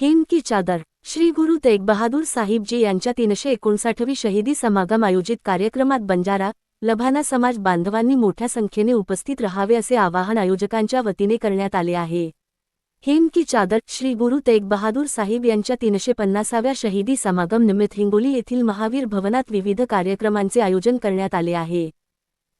हिंद की चादर. श्री गुरु तेग बहादूर साहिबजी यांच्या तीनशे एकोणसाठवी शहीदी समागम आयोजित कार्यक्रमात बंजारा लभाना समाज बांधवांनी मोठ्या संख्येने उपस्थित रहावे असे आवाहन आयोजकांच्या वतीने करण्यात आले आहे. हिंद की चादर. श्री गुरु तेग बहादूर साहिब यांच्या तीनशे पन्नासाव्या शहीदी समागम निमित्त हिंगोली येथील महावीर भवनात विविध कार्यक्रमांचे आयोजन करण्यात आले आहे.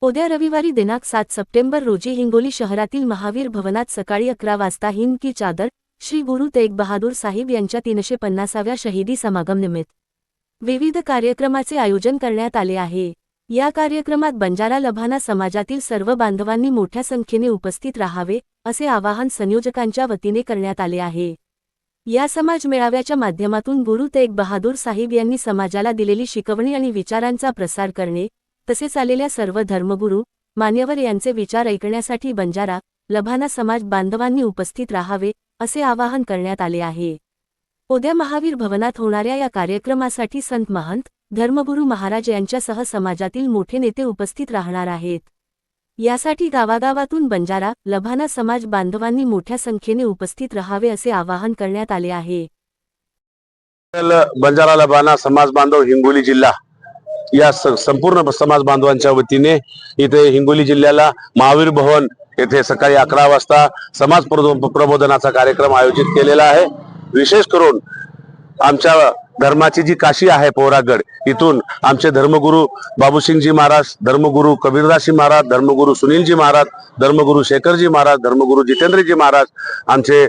उद्या रविवारी दिनांक सात सप्टेंबर रोजी हिंगोली शहरातील महावीर भवनात सकाळी अकरा वाजता हिंद की चादर श्री गुरु तेग बहादूर साहिब यांच्या तीनशे पन्नासाव्या शहीदी समागमनिमित्त विविध कार्यक्रमाचे आयोजन करण्यात आले आहे. या कार्यक्रमात बंजारा लभाना समाजातील सर्व बांधवांनी मोठ्या संख्येने उपस्थित राहावे असे आवाहन संयोजकांच्या वतीने करण्यात आले आहे. या समाज मेळाव्याच्या माध्यमातून गुरु तेग बहादूर साहिब यांनी समाजाला दिलेली शिकवणी आणि विचारांचा प्रसार करणे तसेच आलेल्या सर्व धर्मगुरू मान्यवर यांचे विचार ऐकण्यासाठी बंजारा लभाना समाज बांधवांनी उपस्थित राहावे असे आवाहन करण्यात आले आहे. उद्या महावीर भवनात होणाऱ्या या कार्यक्रमासाठी संत महंत धर्मगुरू महाराज यांच्यासह समाजातील मोठे नेते उपस्थित राहणार आहेत. यासाठी गावागावातून बंजारा लभाना समाज बांधवांनी मोठ्या संख्येने उपस्थित राहावे असे आवाहन करण्यात आले आहे. बंजारा लभाना समाज बांधव हिंगोली जिल्हा या संपूर्ण समाज बांधवांच्या वतीने इथे हिंगोली जिल्ह्याला महावीर भवन येथे सकाळी अकरा वाजता समाज प्रबो- प्रबोधनाचा कार्यक्रम आयोजित केलेला आहे. विशेष करून आमच्या धर्माची जी काशी आहे पोरागड इथून आमचे धर्मगुरू बाबूसिंगजी महाराज धर्मगुरू कबीरदासजी महाराज धर्मगुरू सुनीलजी महाराज धर्मगुरू शेखरजी महाराज धर्मगुरू जितेंद्रजी महाराज आमचे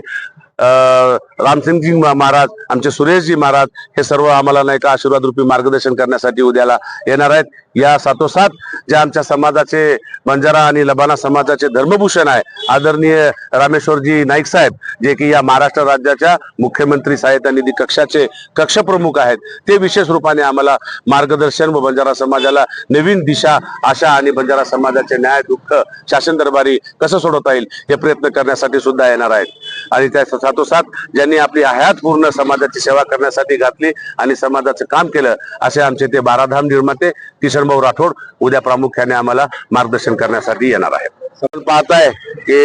रामसिंगजी महाराज आमचे सुरेशजी महाराज हे सर्व आम्हाला नाही का आशीर्वाद रूपी मार्गदर्शन करण्यासाठी उद्याला येणार आहेत. या सातोसात जे आमच्या समाजाचे बंजारा आणि लबाना समाजाचे धर्मभूषण आहे आदरणीय रामेश्वरजी नाईक साहेब जे की या महाराष्ट्र राज्याच्या मुख्यमंत्री सहायता निधी कक्षाचे कक्ष प्रमुख आहेत ते विशेष रूपाने आम्हाला मार्गदर्शन व बंजारा समाजाला नवीन दिशा आशा आणि बंजारा समाजाचे न्याय दुःख शासन दरबारी कसं सोडवता येईल हे प्रयत्न करण्यासाठी सुद्धा येणार आहेत. आणि त्या साथोसाथ ज्यांनी आपली हयात पूर्ण समाजाची सेवा करण्यासाठी घातली आणि समाजाचं काम केलं असे आमचे ते बाराधाम निर्माते किशनभाऊ राठोड उद्या प्रामुख्याने आम्हाला मार्गदर्शन करण्यासाठी येणार आहेत. पाहताय की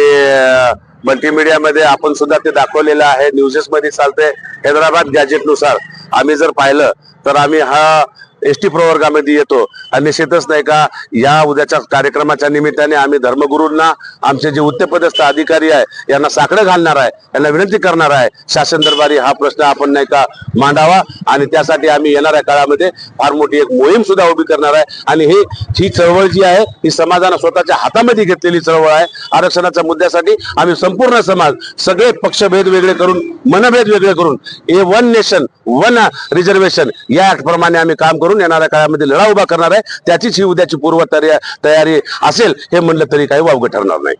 मल्टीमीडियामध्ये आपण सुद्धा ते दाखवलेलं आहे. न्यूजेस मध्ये चालतंय. हैदराबाद गॅजेटनुसार आम्ही जर पाहिलं तर आम्ही हा एस टी प्रवर्गामध्ये येतो. आणि निश्चितच नाही का या उद्याच्या कार्यक्रमाच्या निमित्ताने आम्ही धर्मगुरूंना आमचे जे उच्चपदस्थ अधिकारी आहे यांना साकडं घालणार आहे यांना विनंती करणार आहे. शासन दरबारी हा प्रश्न आपण नाही का मांडावा. आणि त्यासाठी आम्ही येणाऱ्या काळामध्ये फार मोठी एक मोहीम सुद्धा उभी करणार आहे. आणि ही ही चळवळ जी आहे ही समाजानं स्वतःच्या हातामध्ये घेतलेली चळवळ आहे. आरक्षणाच्या मुद्द्यासाठी आम्ही संपूर्ण समाज सगळे पक्षभेद वेगळे करून मनभेद वेगळे करून a one nation one reservation या प्रमाणे आम्ही काम करून येणाऱ्या काळामध्ये लढा उभा करणार आहे. त्याचीच ही उद्याची पूर्व तयारी असेल हे म्हणलं तरी काही वावगं ठरणार नाही.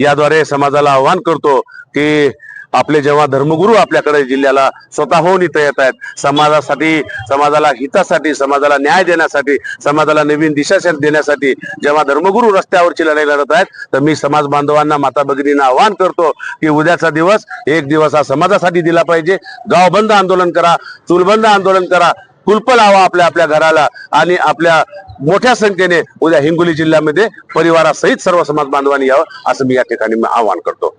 याद्वारे समाजाला आव्हान करतो की आपले जेव्हा धर्मगुरू आपल्याकडे जिल्ह्याला स्वतःहून इथं येत आहेत समाजासाठी समाजाला हितासाठी समाजाला न्याय देण्यासाठी समाजाला नवीन दिशा देण्यासाठी जेव्हा धर्मगुरू रस्त्यावरची लढाई लढत आहेत तर मी समाज बांधवांना माता भगिनींना आवाहन करतो की उद्याचा दिवस एक दिवस हा समाजासाठी दिला पाहिजे. गाव बंद आंदोलन करा चूलबंद आंदोलन करा कुलप लावा आपल्या आपल्या घराला आणि आपल्या मोठ्या संख्येने उद्या हिंगोली जिल्ह्यामध्ये परिवारासहित सर्व समाज बांधवांनी यावं असं मी या ठिकाणी आवाहन करतो.